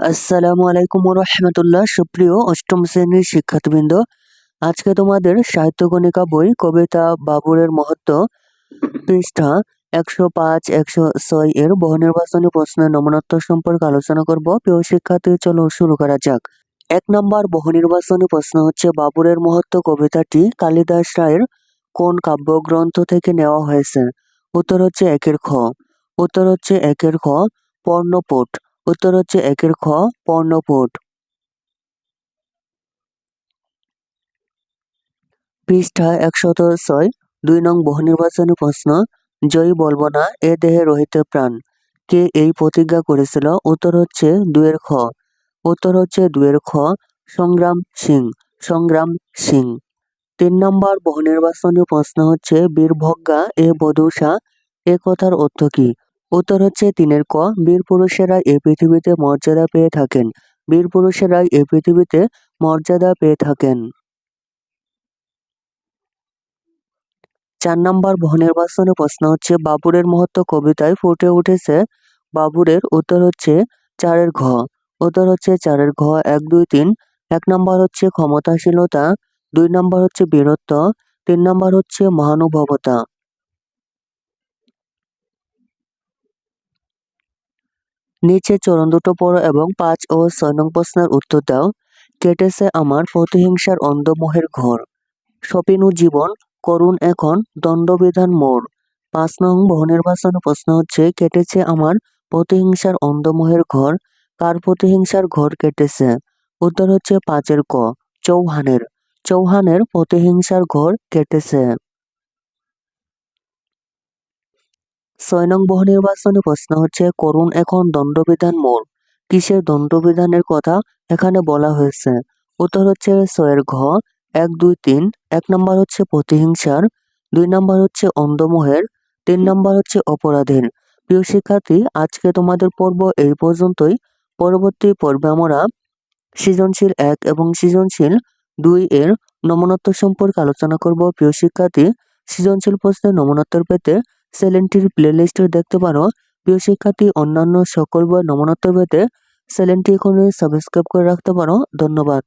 আসসালামু আলাইকুম রহমতুল্লাহ সুপ্রিয় অষ্টম শ্রেণির শিক্ষার্থীবৃন্দ। আজকে তোমাদের সাহিত্যগণিকা বই কবিতা বাবুরের মহত্ব পৃষ্ঠা একশো পাঁচ, একশো ছয় এর বহুনির্বাচনী প্রশ্নের নমনত্ব সম্পর্কে আলোচনা করব। প্রিয় শিক্ষার্থী, চলো শুরু করা যাক। এক নম্বর বহুনির্বাচনী প্রশ্ন হচ্ছে, বাবুরের মহত্ব কবিতাটি কালিদাস রায়ের কোন কাব্যগ্রন্থ থেকে নেওয়া হয়েছে? উত্তর হচ্ছে একের খ। উত্তর হচ্ছে একের খ, পর্ণপট। উত্তর হচ্ছে একের খ পর্ণপট পৃষ্ঠা একশত ছয়, দুই নং বহুনির্বাচনী প্রশ্ন, জয়ী বলব না, এ দেহে রহিতে প্রাণ। কে এই প্রতিজ্ঞা করেছিল? উত্তর হচ্ছে দুয়ের খ। উত্তর হচ্ছে দুয়ের খ, সংগ্রাম সিং সংগ্রাম সিং। তিন নম্বর বহুনির্বাচনী প্রশ্ন হচ্ছে বীরভজ্ঞা এ বধূষা এ কথার অর্থ কি? উত্তর হচ্ছে তিনের ক, বীর পুরুষেরা এই পৃথিবীতে মর্যাদা পেয়ে থাকেন। বীর পুরুষেরাই এই পৃথিবীতে মর্যাদা পেয়ে থাকেন। চার নম্বর বহুনির্বাচনী প্রশ্ন হচ্ছে, বাবুরের মহত্ব কবিতায় ফুটে উঠেছে। বাবুরের উত্তর হচ্ছে চারের ঘ। উত্তর হচ্ছে চারের ঘ, এক, দুই, তিন। এক নম্বর হচ্ছে ক্ষমতাশীলতা। দুই নম্বর হচ্ছে বীরত্ব। তিন নম্বর হচ্ছে মহানুভবতা। নিচে চরণ দুটো পড়ো এবং পাঁচ ও ছয় নং প্রশ্নের উত্তর দাও। কেটেছে আমার প্রতিহিংসার অন্ধমোহের ঘর। সপিনু জীবন, করুণ এখন, দণ্ডবিধান মোড় পাঁচ নং বহুনির্বাচন প্রশ্ন হচ্ছে, কেটেছে আমার প্রতিহিংসার অন্ধমোহের ঘর। কার প্রতিহিংসার ঘর কেটেছে? উত্তর হচ্ছে পাঁচের ক, চৌহানের। চৌহানের প্রতিহিংসার ঘর কেটেছে। ছয় নং বহুনির্বাচনী প্রশ্ন হচ্ছে, করুণ এখন দণ্ডবিধান মোড় কিসের দণ্ডবিধানের কথা এখানে বলা হয়েছে? উত্তর হচ্ছে, ছয়ের ঘ, এক, দুই, তিন। এক নম্বর হচ্ছে প্রতিহিংসার, দুই নম্বর হচ্ছে অন্ধমোহের, তিন নম্বর হচ্ছে অপরাধের। প্রিয় শিক্ষার্থী, আজকে তোমাদের পর্ব এই পর্যন্তই। পরবর্তী পর্বে আমরা সৃজনশীল এক এবং সৃজনশীল দুই এর নমনত্ব সম্পর্কে আলোচনা করব। প্রিয় শিক্ষার্থী, সৃজনশীল প্রশ্নের নমনত্তর পেতে চ্যানেলটির প্লেলিস্ট দেখতে পারো। প্রিয় শিক্ষার্থী, অন্যান্য সকল বই নমনত্ব পেতে সেলেনটি এখনই সাবস্ক্রাইব করে রাখতে পারো। ধন্যবাদ।